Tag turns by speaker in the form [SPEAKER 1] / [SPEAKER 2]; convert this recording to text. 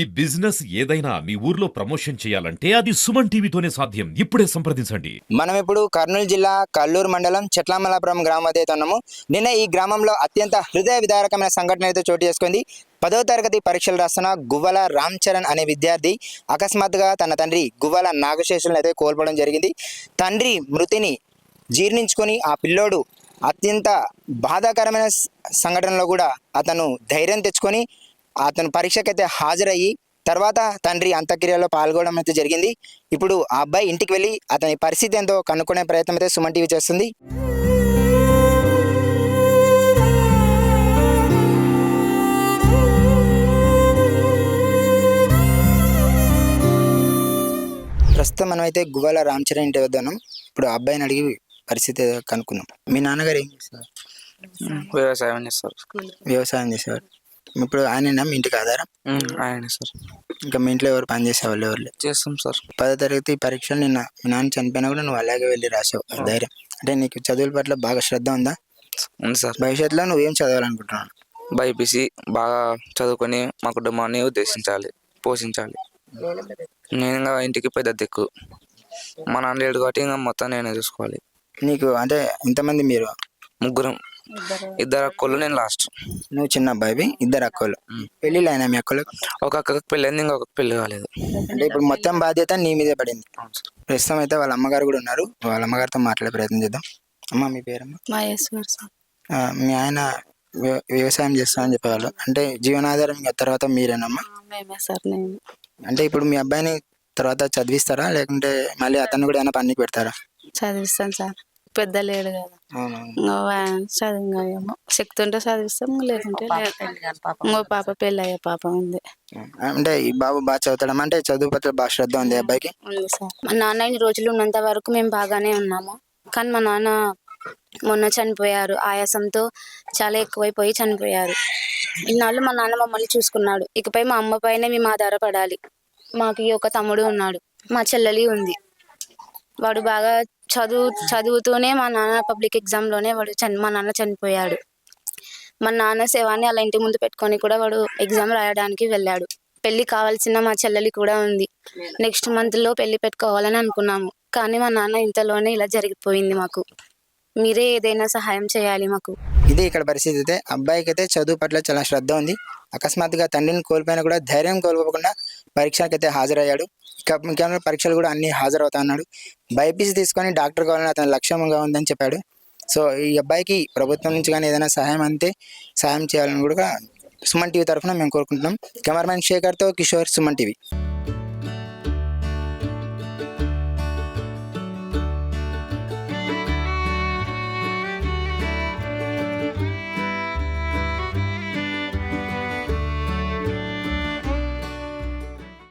[SPEAKER 1] ఈ బిజినెస్ ఏదైనా మీ ఊర్లో ప్రమోషన్ చేయాలంటే అది సుమన్ టీవీతోనే సాధ్యం. ఇప్పుడే సంప్రదించండి.
[SPEAKER 2] మనం ఇప్పుడు కర్నూలు జిల్లా కల్లూరు మండలం చెట్లమలాపురం గ్రామం అయితే ఉన్నాము నిన్న ఈ గ్రామంలో అత్యంత హృదయ విదారకమైన సంఘటన అయితే చోటు చేసుకుంది. పదో తరగతి పరీక్షలు రాస్తున్న గువ్వల రామ్ చరణ్ అనే విద్యార్థి అకస్మాత్తుగా తన తండ్రి గువ్వల నాగశేషులను అయితే కోల్పోవడం జరిగింది. తండ్రి మృతిని జీర్ణించుకొని ఆ పిల్లోడు అత్యంత బాధాకరమైన సంఘటనలో కూడా అతను ధైర్యం తెచ్చుకొని అతను పరీక్షకైతే హాజరయ్యి తర్వాత తండ్రి అంత్యక్రియలో పాల్గొనడం అయితే జరిగింది. ఇప్పుడు ఆ అబ్బాయి ఇంటికి వెళ్ళి అతని పరిస్థితి ఏందో కనుక్కునే ప్రయత్నం అయితే సుమన్ టీవీ చేస్తుంది. ప్రస్తుతం మనం అయితే గువ్వాల రామ్ చరణ్ ఇంటి వద్ద ఉన్నాం. ఇప్పుడు ఆ అబ్బాయిని అడిగి పరిస్థితి కనుక్కున్నాం మీ నాన్నగారు ఏం చేస్తారు?
[SPEAKER 3] వ్యవసాయం చేస్తారు.
[SPEAKER 2] వ్యవసాయం చేసేవారు. ఇప్పుడు ఆయన మీ ఇంటికి ఆధారం
[SPEAKER 3] ఆయన సార్.
[SPEAKER 2] ఇంకా మీ ఇంట్లో ఎవరు పని చేసేవాళ్ళు? ఎవరు.
[SPEAKER 3] చేస్తాం సార్.
[SPEAKER 2] పదో తరగతి పరీక్షలు నిన్న మీ నాన్న చనిపోయినా కూడా నువ్వు అలాగే వెళ్ళి రాసావు. ధైర్యం. అంటే నీకు చదువుల పట్ల బాగా శ్రద్ధ ఉందా?
[SPEAKER 3] ఉంది సార్.
[SPEAKER 2] భవిష్యత్తులో నువ్వేం చదవాలనుకుంటున్నావు?
[SPEAKER 3] బైపీసీ బాగా చదువుకొని మా కుటుంబాన్ని ఉద్దేశించాలి పోషించాలి. నేను ఇంకా ఇంటికి పెద్ద దిక్కు. మా నాన్న లేడు కాబట్టి ఇంకా మొత్తం నేనే చూసుకోవాలి.
[SPEAKER 2] నీకు అంటే ఇంతమంది మీరు?
[SPEAKER 3] ముగ్గురం. ఇద్దరు. అక్కలు నేను లాస్ట్
[SPEAKER 2] నువ్వు చిన్న అబ్బాయి ఇద్దరు అక్కలు పెళ్ళిళ్ళు అయినా మీ అక్కలకు
[SPEAKER 3] ఒక అక్కకి పెళ్ళి అయింది ఇంకొక పెళ్ళి కాలేదు.
[SPEAKER 2] అంటే ఇప్పుడు మొత్తం బాధ్యత నీ మీదే పడింది. ప్రస్తుతం అయితే వాళ్ళ అమ్మగారు కూడా ఉన్నారు. వాళ్ళ అమ్మగారితో మాట్లాడే ప్రయత్నం చేద్దాం. అమ్మ మీ పేరమ్మ?
[SPEAKER 4] మహేశ్వర్ సార్.
[SPEAKER 2] ఆ, మీ ఆయన వ్య- వ్యవసాయం చేస్తామని చెప్పేవాళ్ళు. అంటే జీవనాధారం ఇంకా తర్వాత మీరేనమ్మా?
[SPEAKER 4] మేమే సార్ నేను
[SPEAKER 2] అంటే ఇప్పుడు మీ అబ్బాయిని తర్వాత చదివిస్తారా? లేకుంటే మళ్ళీ అతను కూడా ఏమైనా పనికి పెడతారా?
[SPEAKER 4] చదివిస్తాను సార్. పెద్ద లేడు కదా ఏమో శక్తి ఉంటే చదివిస్తాం లేకుంటే ఇంకో పాప పెళ్ళి అయ్యే పాప ఉంది.
[SPEAKER 2] అంటే ఈ బాబు బాగా చదువుతాడమ్మా? అంటే చదువు పట్ల బాగా శ్రద్ధ ఉంది అబ్బాయికి?
[SPEAKER 4] ఉంది సార్. మా నాన్న ఇన్ని రోజులు ఉన్నంత వరకు మేము బాగానే ఉన్నాము. కానీ మా నాన్న మొన్న చనిపోయారు. ఆయాసంతో చాలా ఎక్కువైపోయి చనిపోయారు. ఇన్నాళ్ళు మా నాన్న మమ్మల్ని చూసుకున్నాడు. ఇకపై మా అమ్మ పైన మేము ఆధారపడాలి. మాకు ఈ ఒక తమ్ముడు ఉన్నాడు. మా చెల్లెలి ఉంది. వాడు బాగా చదువు చదువుతూనే మా నాన్న పబ్లిక్ ఎగ్జామ్లోనే వాడు చని మా నాన్న చనిపోయాడు. మా నాన్న శవాన్ని అలా ఇంటి ముందు పెట్టుకొని కూడా వాడు ఎగ్జామ్ రాయడానికి వెళ్ళాడు. పెళ్ళి కావాల్సిన మా చెల్లెలి కూడా ఉంది. నెక్స్ట్ మంత్లో పెళ్ళి పెట్టుకోవాలని అనుకున్నాము. కానీ మా నాన్న ఇంతలోనే ఇలా జరిగిపోయింది మాకు. మీరే ఏదైనా సహాయం చేయాలి మాకు.
[SPEAKER 2] ఇది ఇక్కడ పరిస్థితి అయితే. అబ్బాయికి అయితే చదువు పట్ల చాలా శ్రద్ధ ఉంది. అకస్మాత్తుగా తండ్రిని కోల్పోయినా కూడా ధైర్యం కోల్పోకుండా పరీక్షలకు అయితే హాజరయ్యాడు. ఇక ముఖ్యంగా పరీక్షలు కూడా అన్ని హాజరవుతా అన్నాడు బైపీసీ తీసుకొని డాక్టర్ కావాలని అతని లక్ష్యంగా ఉందని చెప్పాడు. సో ఈ అబ్బాయికి ప్రభుత్వం నుంచి కానీ ఏదైనా సహాయం అంతే సహాయం చేయాలని కూడా సుమన్ టీవీ తరఫున మేము కోరుకుంటున్నాం. కెమెరామెన్ శేఖర్తో కిషోర్ సుమన్ టీవీ.